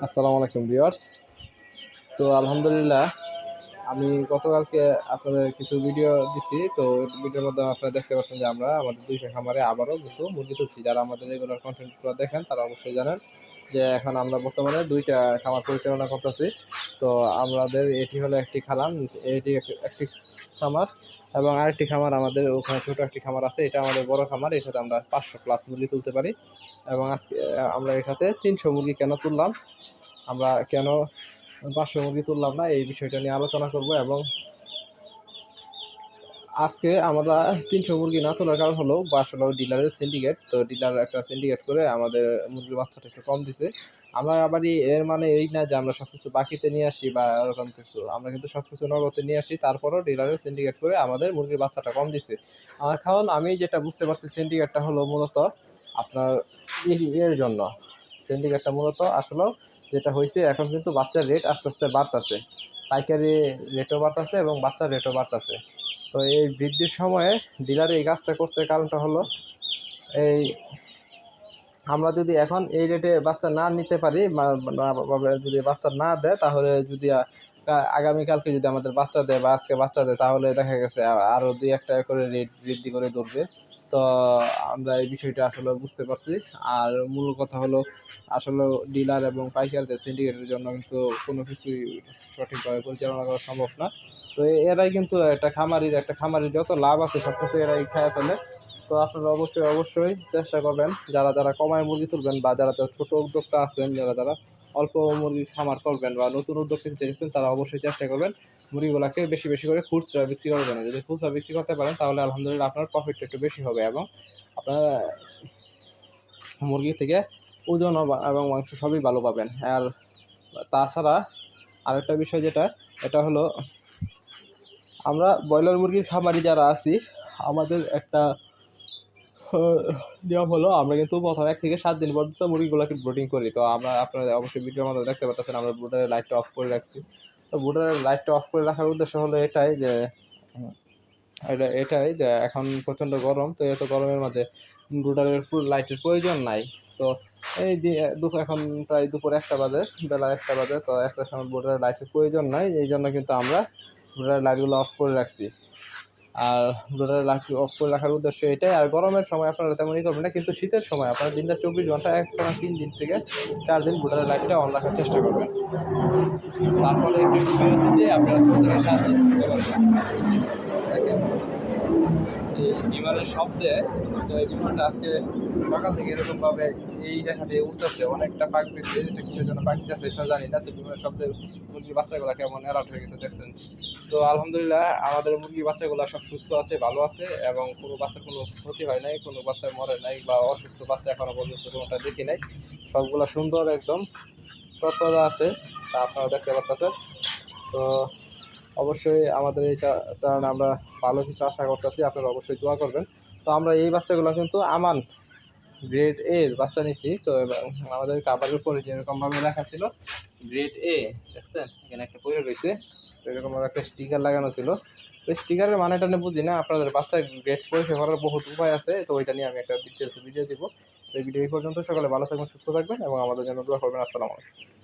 আসসালামু আলাইকুম ভিউয়ার্স। তো আলহামদুলিল্লাহ, আমি গতকালকে আপনাদের কিছু ভিডিও দিছি। তো ভিডিওর মধ্যে আপনারা দেখতে পাচ্ছেন যে আমরা আমাদের দুইটা খামারে আবারও কিন্তু মুরগি তুলছি যারা আমাদের রেগুলার কন্টেন্টগুলো দেখেন, তারা অবশ্যই জানেন যে এখন আমরা বর্তমানে দুইটা খামার পরিচালনা করতেছি। তো আমাদের এটি হলো একটি খালাম, এটি এক- একটি খামার এবং আরেকটি খামার আমাদের, ওখানে ছোটো একটি খামার আছে, এটা আমাদের বড় খামার এটাতে আমরা পাঁচশো প্লাস মুরগি তুলতে পারি এবং আজকে আমরা এটাতে তিনশো মুরগি কেন তুললাম? আমরা কেন পাঁচশো মুরগি তুললাম না? এই বিষয়টা নিয়ে আলোচনা করব এবং আজকে আমরা তিনশো মুরগি না তোলার কারণ হলো আসলে ডিলারের সিন্ডিকেট তো ডিলার একটা সিন্ডিকেট করে আমাদের মুরগির বাচ্চাটা একটু কম দিছে। আমরা আবারই এর মানে এই না যে আমরা সব কিছু বাকিতে নিয়ে আসি বা এরকম কিছু, আমরা কিন্তু সব কিছু নগদে নিয়ে আসি, তারপরও ডিলারের সিন্ডিকেট করে আমাদের মুরগির বাচ্চাটা কম দিছে। আর কারণ আমি যেটা বুঝতে পারছি সিন্ডিকেটটা হলো মূলত আপনার এর জন্য। সিন্ডিকেটটা মূলত আসলে যেটা হয়েছে, এখন কিন্তু বাচ্চার রেট আস্তে আস্তে বাড়তেছে। পাইকারি রেটও বাড়তেছে এবং বাচ্চার রেটও বাড়তেছে। তো এই বৃদ্ধির সময়ে ডিলার এই কাজটা করছে কারণটা হলো এই আমরা যদি এখন এই রেটে বাচ্চা না নিতে পারি যদি বাচ্চা না দেয়, তাহলে যদি আগামীকালকে যদি আমাদের বাচ্চা দেয় বা আজকে বাচ্চা দেয়, তাহলে দেখা গেছে আরও দুই এক টাকা করে রেট বৃদ্ধি করে ধরবে। তো আমরা এই বিষয়টা আসলে বুঝতে পারছি। আর মূল কথা হলো আসলে ডিলার এবং পাইকারদের সিন্ডিকেটের জন্য কিন্তু কোনো কিছুই সঠিকভাবে পরিচালনা করা সম্ভব না। তো এরাই কিন্তু একটা খামারির একটা খামারির যত লাভ আছে সব কিছু এরাই খায় ফেলে। তো আপনারা অবশ্যই অবশ্যই চেষ্টা করবেন যারা যারা কমায় মুরগি তুলবেন বা যারা যারা ছোটো উদ্যোক্তা আছেন, যারা যারা অল্প মুরগি খামার করবেন বা নতুন উদ্যোগ নিতে চাইছেন, তারা অবশ্যই চেষ্টা করবেন মুরগিগুলোকে বেশি বেশি করে খুচরা বিক্রি করবেন যদি খুচরা বিক্রি করতে পারেন, তাহলে আলহামদুলিল্লাহ আপনার প্রফিটটা একটু বেশি হবে এবং আপনার মুরগি থেকে ওজন এবং মাংস সবই ভালো পাবেন। আর তাছাড়া আরেকটা বিষয় যেটা, এটা হলো আমরা ব্রয়লার মুরগির খামারি যারা আছি, আমাদের একটা, নিয়ম হলো আমরা কিন্তু প্রথম এক থেকে সাত দিন পর্যন্ত মুরগিগুলোকে ব্রুডিং করি। তো আমরা আপনারা অবশ্যই ভিডিওর মধ্যে দেখতে পাচ্ছেন আমরা ব্রুডারের লাইটটা অফ করে রাখছি। তো ব্রুডারের লাইটটা অফ করে রাখার উদ্দেশ্য হলো এটাই যে, এটা, এটাই যে এখন প্রচণ্ড গরম, তো এত গরমের মাঝে ব্রুডারের পুরো লাইটের প্রয়োজন নাই। তো এই দুপুর এখন প্রায় দুপুর একটা বাজে, বেলা একটা বাজে, তো একটা সময় ব্রুডারের লাইটের প্রয়োজন নাই, এই জন্য কিন্তু আমরা ব্রুডারের লাইটগুলো অফ করে রাখছি। আর রোটারের লাইট অফ করে রাখার উদ্দেশ্য এটাই। আর গরমের সময় আপনারা তেমনই করবেন না, কিন্তু শীতের সময় আপনারা দিনটা চব্বিশ ঘণ্টা, এক টানা তিন দিন থেকে চার দিন রোটারের লাইটটা অন রাখার চেষ্টা করবেন। তারপরে একটু বিরতি দিয়ে আপনারা সাত দিন করতে পারবেন। বিমানের শব্দে, তো এই বিমানটা আজকে সকাল থেকে এরকমভাবে এই দেখা দিয়ে উঠতেছে, অনেকটা পাক দিচ্ছে, এটা কিসের জন্য পাক দিতেছে সেটা জানি না, তো বিমানের শব্দে মুরগির বাচ্চাগুলো কেমন অ্যালার্ট হয়ে গেছে দেখছেন। তো আলহামদুলিল্লাহ আমাদের মুরগির বাচ্চাগুলো সব সুস্থ আছে, ভালো আছে, এবং কোনো বাচ্চার কোনো ক্ষতি হয় নাই, কোনো বাচ্চা মরে নাই বা অসুস্থ বাচ্চা এখনও পর্যন্ত কোনোটা দেখি নাই, সবগুলো সুন্দর একদম, তৎপরতা আছে, তা আপনারা দেখতে পাচ্ছেন তো অবশ্যই আমাদের এই চ্যানেলে আমরা ভালো কিছু আশা করতেছি, আপনারা অবশ্যই দোয়া করবেন। তো আমরা এই বাচ্চাগুলো কিন্তু আমান গ্রেড এ এর বাচ্চা নিচ্ছি তো আমাদের কাবারের উপরে যেরকমভাবে লেখা ছিল গ্রেড এ দেখছেন? এখানে একটা পরে রয়েছে, তো এরকমভাবে একটা স্টিকার লাগানো ছিল। তো স্টিকারের মানেটা নিয়ে বুঝি না, আপনাদের বাচ্চার গ্রেড পরীক্ষা করার বহুত উপায় আছে, তো ওইটা নিয়ে আমি একটা ডিটেলস ভিডিও দিব। তো এই ভিডিও এই পর্যন্ত, সকালে ভালো থাকবেন, সুস্থ থাকবেন, এবং আমাদের জন্য দোয়া করবেন। আসসালামু আলাইকুম।